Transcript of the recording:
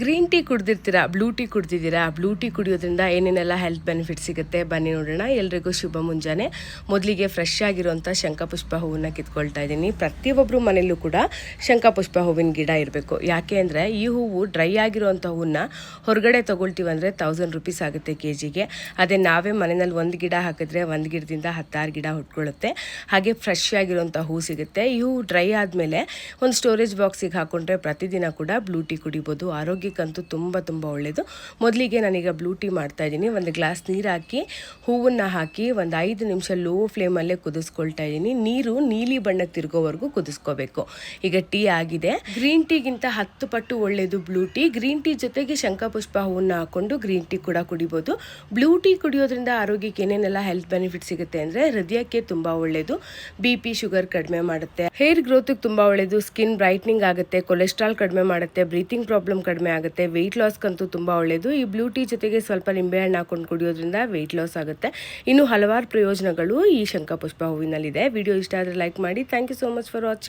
Green tea ಕುಡ್ದಿರ್ತೀರಾ? Blue tea ಕುಡ್ದಿದ್ದೀರಾ? Blue tea ಕುಡಿಯೋದ್ರಿಂದ ಏನೇನೆಲ್ಲ ಹೆಲ್ತ್ ಬೆನಿಫಿಟ್ ಸಿಗುತ್ತೆ? ಬನ್ನಿ ನೋಡೋಣ. ಎಲ್ರಿಗೂ ಶುಭ ಮುಂಜಾನೆ. ಮೊದಲಿಗೆ ಫ್ರೆಶ್ ಆಗಿರುವಂಥ ಶಂಖಪುಷ್ಪ ಹೂವನ್ನ ಕಿತ್ಕೊಳ್ತಾ ಇದ್ದೀನಿ. ಪ್ರತಿಯೊಬ್ಬರು ಮನೆಯಲ್ಲೂ ಕೂಡ ಶಂಖಪುಷ್ಪ ಹೂವಿನ ಗಿಡ ಇರಬೇಕು. ಯಾಕೆ ಅಂದರೆ ಈ ಹೂವು ಡ್ರೈ ಆಗಿರುವಂಥ ಹೂವನ್ನ ಹೊರಗಡೆ ತೊಗೊಳ್ತೀವಂದರೆ ತೌಸಂಡ್ ರುಪೀಸ್ ಆಗುತ್ತೆ ಕೆ ಜಿಗೆ ಅದೇ ನಾವೇ ಮನೆಯಲ್ಲಿ ಒಂದು ಗಿಡ ಹಾಕಿದ್ರೆ ಒಂದು ಗಿಡದಿಂದ ಹತ್ತಾರು ಗಿಡ ಹುಟ್ಕೊಳ್ಳುತ್ತೆ. ಹಾಗೆ ಫ್ರೆಶ್ ಆಗಿರುವಂಥ ಹೂ ಸಿಗುತ್ತೆ. ಈ ಹೂವು ಡ್ರೈ ಆದಮೇಲೆ ಒಂದು ಸ್ಟೋರೇಜ್ ಬಾಕ್ಸಿಗೆ ಹಾಕೊಂಡ್ರೆ ಪ್ರತಿದಿನ ಕೂಡ ಬ್ಲೂ ಟೀ ಕುಡಿಬೋದು. ಆರೋಗ್ಯಕ್ಕಂತೂ ತುಂಬ ತುಂಬ ಒಳ್ಳೆಯದು ಮೊದಲಿಗೆ ನಾನೀಗ ಬ್ಲೂ ಟೀ ಮಾಡ್ತಾ ಇದ್ದೀನಿ. ಒಂದು ಗ್ಲಾಸ್ ನೀರು ಹಾಕಿ, ಹೂವನ್ನು ಹಾಕಿ ಒಂದು ಐದು ನಿಮಿಷ ಲೋ ಫ್ಲೇಮಲ್ಲೇ ಕುದಿಸ್ಕೊಳ್ತಾ ಇದ್ದೀನಿ. ನೀರು ನೀಲಿ ಬಣ್ಣಕ್ಕೆ ತಿರುಗೋವರೆಗೂ ಕುದಿಸ್ಕೋಬೇಕು. ಈಗ ಟೀ ಆಗಿದೆ. ಗ್ರೀನ್ ಟೀಗಿಂತ ಹತ್ತು ಪಟ್ಟು ಒಳ್ಳೆಯದು ಬ್ಲೂ ಟೀ ಗ್ರೀನ್ ಟೀ ಜೊತೆಗೆ ಶಂಖಪುಷ್ಪ ಹೂವನ್ನು ಹಾಕೊಂಡು ಗ್ರೀನ್ ಟೀ ಕೂಡ ಕುಡಿಬೋದು. ಬ್ಲೂ ಟೀ ಕುಡಿಯೋದ್ರಿಂದ ಆರೋಗ್ಯಕ್ಕೆ ಏನೇನೆಲ್ಲ ಹೆಲ್ತ್ ಬೆನಿಫಿಟ್ ಸಿಗುತ್ತೆ ಅಂದರೆ ಹೃದಯಕ್ಕೆ ತುಂಬ ಒಳ್ಳೆಯದು ಬಿ ಪಿ ಶುಗರ್ ಕಡಿಮೆ ಮಾಡುತ್ತೆ. ಹೇರ್ ಗ್ರೋತ್ಗೆ ತುಂಬ ಒಳ್ಳೆಯದು ಸ್ಕಿನ್ ಬ್ರೈಟ್ನಿಂಗ್ ಆಗುತ್ತೆ. ಕೊಲೆಸ್ಟ್ರಾಲ್ ಕಡಿಮೆ ಮಾಡುತ್ತೆ. ಬ್ರೀತಿಂಗ್ ಪ್ರಾಬ್ಲಮ್ ಕಡಿಮೆ ಆಗುತ್ತೆ ವೆಯ್ಟ್ ಲಾಸ್ಗಂತೂ ತುಂಬ ಒಳ್ಳೆಯದು ಈ ಬ್ಲೂ ಟೀ ಜೊತೆಗೆ ಸ್ವಲ್ಪ ನಿಂಬೆಹಣ್ಣು ಹಾಕೊಂಡು ಕುಡಿಯೋದ್ರಿಂದ ವೆಯ್ಟ್ ಲಾಸ್ ಆಗುತ್ತೆ. ಇನ್ನು ಹಲವಾರು ಪ್ರಯೋಜನಗಳು ಈ ಶಂಕಪುಷ್ಪ ಹೂವಿನಲ್ಲಿದೆ. ವಿಡಿಯೋ ಇಷ್ಟ ಆದರೆ ಲೈಕ್ ಮಾಡಿ. Thank you so much for watching